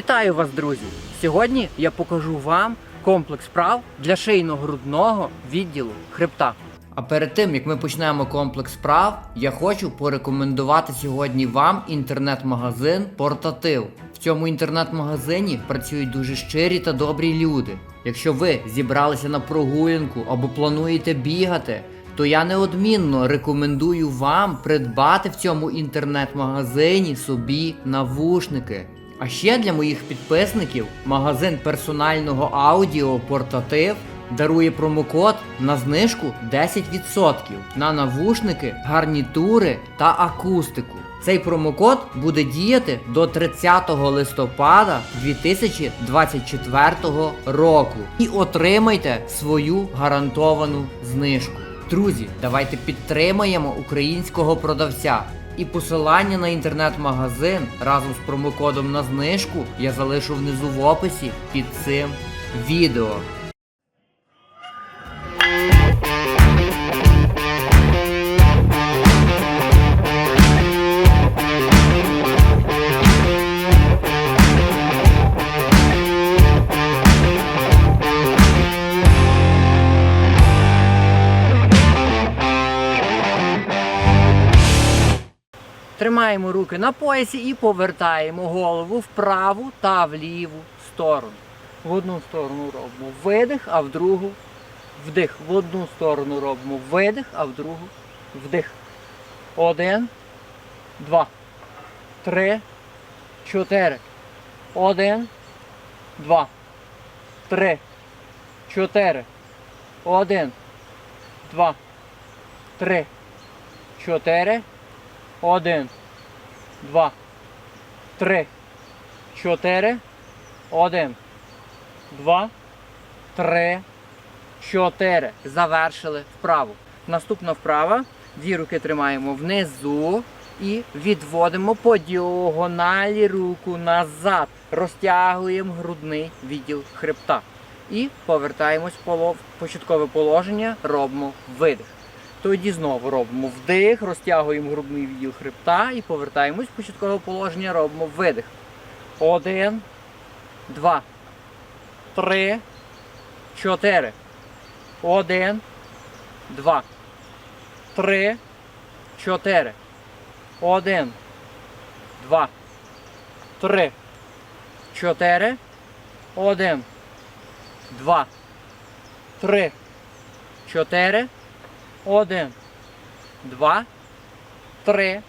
Вітаю вас, друзі! Сьогодні я покажу вам комплекс прав для шийно-грудного відділу хребта. А перед тим як ми почнемо комплекс прав, я хочу порекомендувати сьогодні вам інтернет-магазин Портатив. В цьому інтернет-магазині працюють дуже щирі та добрі люди. Якщо ви зібралися на прогулянку або плануєте бігати, то я неодмінно рекомендую вам придбати в цьому інтернет-магазині собі навушники. А ще для моїх підписників магазин персонального аудіо Портатив дарує промокод на знижку 10% на навушники, гарнітури та акустику. Цей промокод буде діяти до 30 листопада 2024 року. І отримайте свою гарантовану знижку. Друзі, давайте підтримаємо українського продавця. І посилання на інтернет-магазин разом з промокодом на знижку я залишу внизу в описі під цим відео. Тримаємо руки на поясі і повертаємо голову в праву та в ліву сторону. В одну сторону робимо видих, а в другу вдих. В одну сторону робимо видих, а в другу вдих. Один, два, три, чотири. Один, два, три, чотири. Один, два, три, чотири. Один, два, три, чотири. Один, два, три, чотири. Завершили вправу. Наступна вправа. Дві руки тримаємо внизу і відводимо по діагоналі руку назад. Розтягуємо грудний відділ хребта. І повертаємось в початкове положення, робимо видих. Тоді знову робимо вдих, розтягуємо грудний відділ хребта і повертаємось в початкове положення, робимо видих. Один, два, три, чотири. Один, два, три, чотири. Один, два, три, чотири. Один, два, три, чотири. Один, два, три.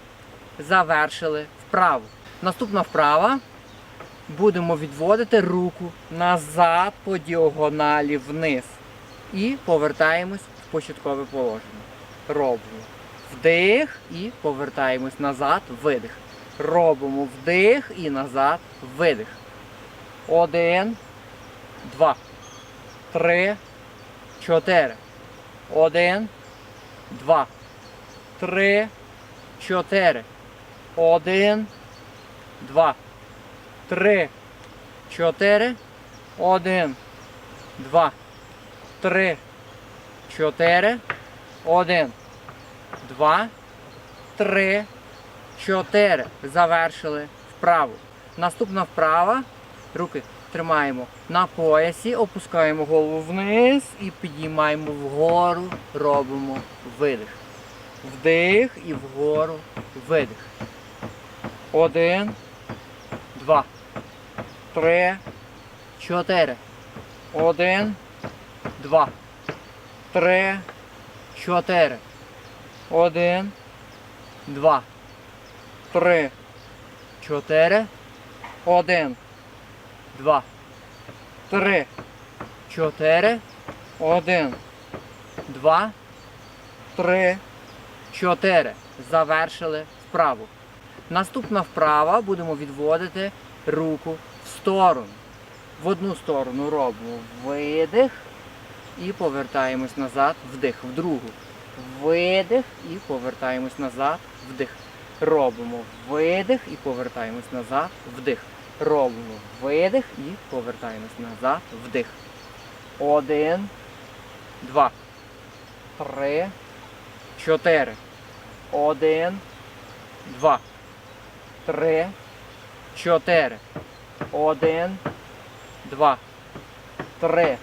Завершили вправу. Наступна вправа. Будемо відводити руку назад по діагоналі вниз. І повертаємось в початкове положення. Робимо вдих і повертаємось назад, видих. Робимо вдих і назад, видих. Один, два, три, чотири. Один, два, три, чотири. Один, два, три, чотири. Один, два, три, чотири. Один, два, три, чотири. Завершили вправу. Наступна вправа. Руки тримаємо на поясі, опускаємо голову вниз і підіймаємо вгору, робимо видих. Вдих і вгору видих. Один, два, три, чотири. Один, два, три, чотири. Один, два, три, чотири. Один, два, три, чотири. Один, два, три, чотири. Завершили вправу. Наступна вправа будемо відводити руку в сторону. В одну сторону робимо видих і повертаємось назад, вдих, в другу. Видих і повертаємось назад, вдих. Робимо видих і повертаємось назад, вдих. Робимо видих і повертаємось назад, вдих. Один, два, три, чотири. Один, два, три, чотири. Один, два, три,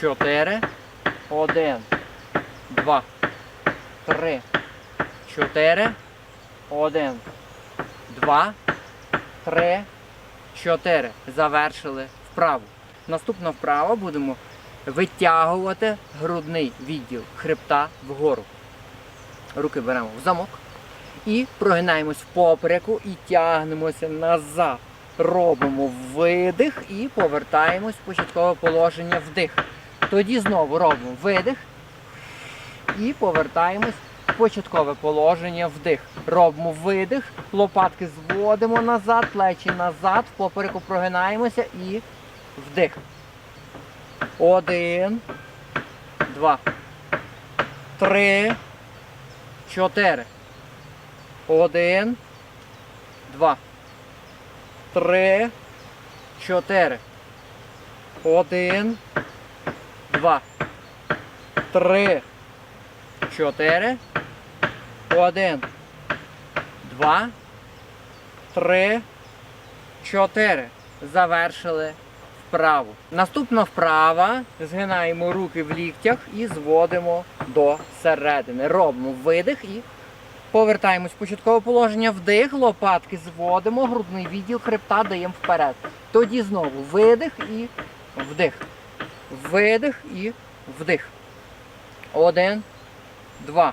чотири. Один, два, три, чотири. Один, два, три, чотири. Завершили вправу. Наступна вправа будемо витягувати грудний відділ хребта вгору. Руки беремо в замок і прогинаємось в попереку і тягнемося назад. Робимо видих і повертаємось в початкове положення вдих. Тоді знову робимо видих і повертаємось початкове положення вдих. Робимо видих, лопатки зводимо назад, плечі назад, в попереку прогинаємося і вдих. Один, два, три, чотири. Один, два, три, чотири. Один, два, три, чотири. Один, два, три, чотири. Завершили вправу. Наступна вправа. Згинаємо руки в ліктях і зводимо до середини. Робимо видих і повертаємось початкове положення. Вдих, лопатки зводимо, грудний відділ хребта даємо вперед. Тоді знову видих і вдих. Видих і вдих. Один, два,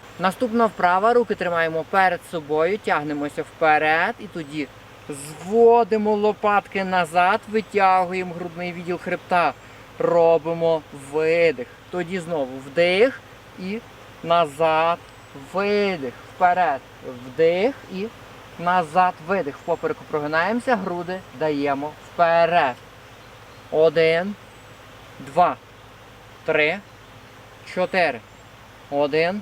Наступна вправа. Руки тримаємо перед собою, тягнемося вперед і тоді зводимо лопатки назад, витягуємо грудний відділ хребта. Робимо видих. Тоді знову вдих і назад, видих. Вперед. Вдих і назад, видих. В попереку прогинаємося, груди даємо вперед. Один, два, три, чотири. Один,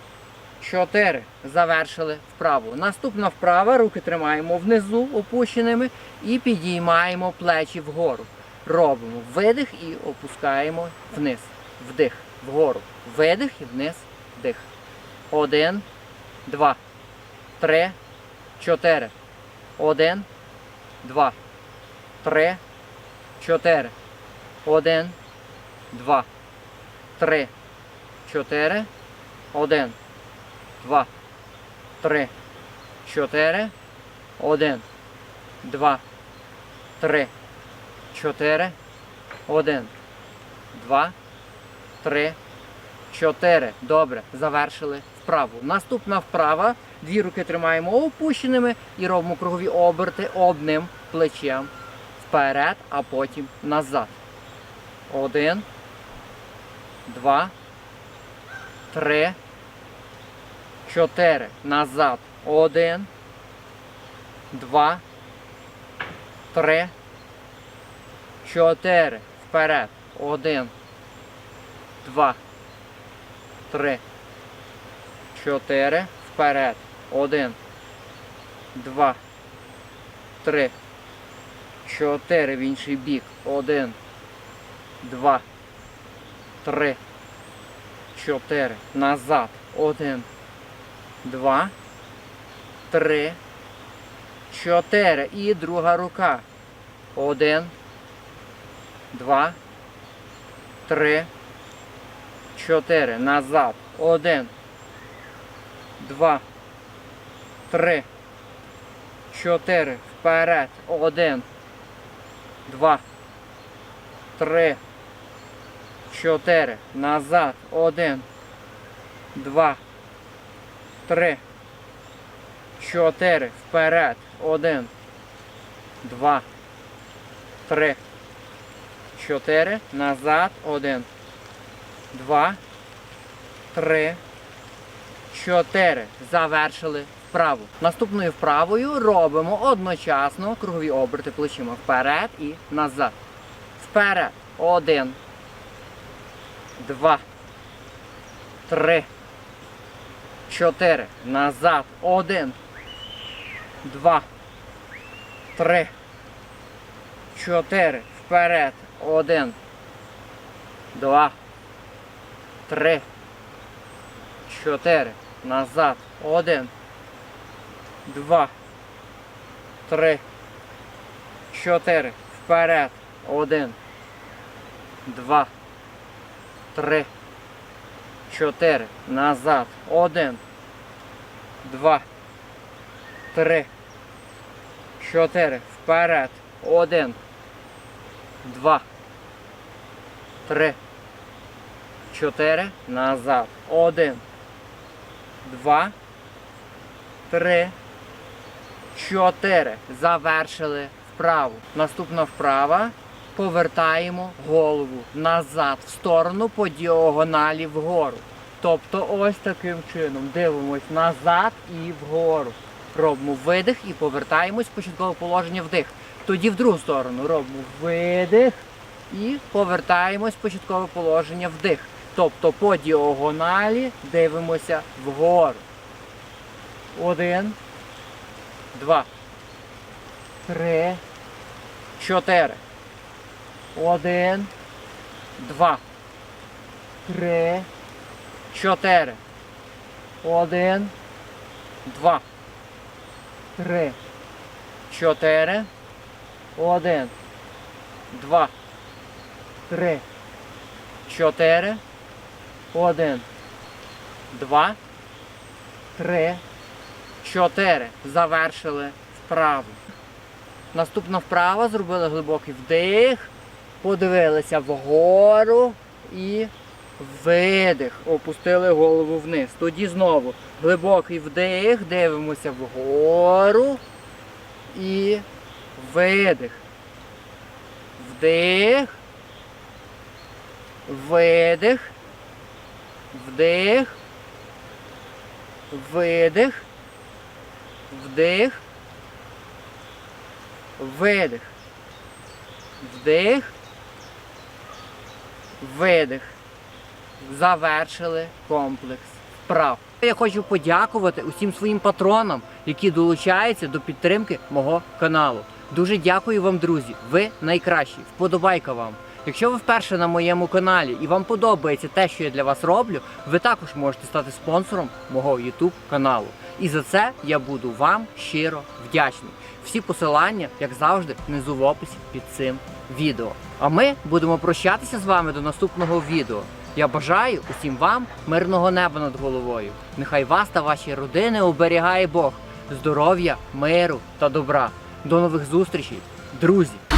чотири. Завершили вправу. Наступна вправа. Руки тримаємо внизу опущеними і підіймаємо плечі вгору. Робимо видих і опускаємо вниз. Вдих. Вгору. Видих і вниз. Вдих. Один, два, три, чотири. Один, два, три, чотири. Один, два, три, чотири. Один, два, три, чотири. Один, два, три, чотири. Один, два, три, чотири. Добре, завершили вправу. Наступна вправа. Дві руки тримаємо опущеними і робимо кругові оберти одним плечем вперед, а потім назад. Один, два, три, чотири. Назад. Один, два, три, чотири. Вперед. Один, два, три, чотири. Вперед. Один, два, три, чотири. В інший бік. Один, два, три, чотири. Назад. Один, два, три, чотири. І друга рука. Один, два, три, чотири. Назад. Один, два, три, чотири. Вперед. Один, два, три, чотири. Назад. Один, два, три, чотири. Вперед. Один, два, три, чотири. Назад. Один, два, три, чотири. Завершили вправу. Наступною вправою робимо одночасно кругові оберти плечима вперед і назад. Вперед. Один. Два. Три. Чотири. Назад. Один. Два. Три. Чотири. Вперед. Один. Два. Три. Чотири. Назад. Один. Два. Три. Чотири. Вперед. Один. Два. Три. Чотири. Назад. Один. Два. Три. Чотири. Вперед. Один. Два. Три. Чотири. Назад. Один. Два. Три. Чотири. Завершили вправу. Наступна вправа. Повертаємо голову назад в сторону по діагоналі вгору. Тобто ось таким чином дивимось назад і вгору. Робимо видих і повертаємось в початкове положення вдих. Тоді в другу сторону робимо видих і повертаємось в початкове положення вдих. Тобто по діагоналі дивимося вгору. Один, два, три, чотири. Один, два, три, чотири. Один, два, три, чотири. Один, два, три, чотири. Один, два, три, чотири. Завершили вправу. Наступна вправа, зробили глибокий вдих, подивилися вгору і видих. Опустили голову вниз. Тоді знову глибокий вдих, дивимося вгору і видих. Вдих. Видих. Вдих. Видих. Вдих. Видих. Вдих. Видих. Завершили комплекс вправ. Я хочу подякувати усім своїм патронам, які долучаються до підтримки мого каналу. Дуже дякую вам, друзі. Ви найкращі. Вподобайка вам. Якщо ви вперше на моєму каналі і вам подобається те, що я для вас роблю, ви також можете стати спонсором мого YouTube каналу. І за це я буду вам щиро вдячний. Всі посилання, як завжди, внизу в описі під цим відео. А ми будемо прощатися з вами до наступного відео. Я бажаю усім вам мирного неба над головою. Нехай вас та ваші родини оберігає Бог, здоров'я, миру та добра. До нових зустрічей, друзі!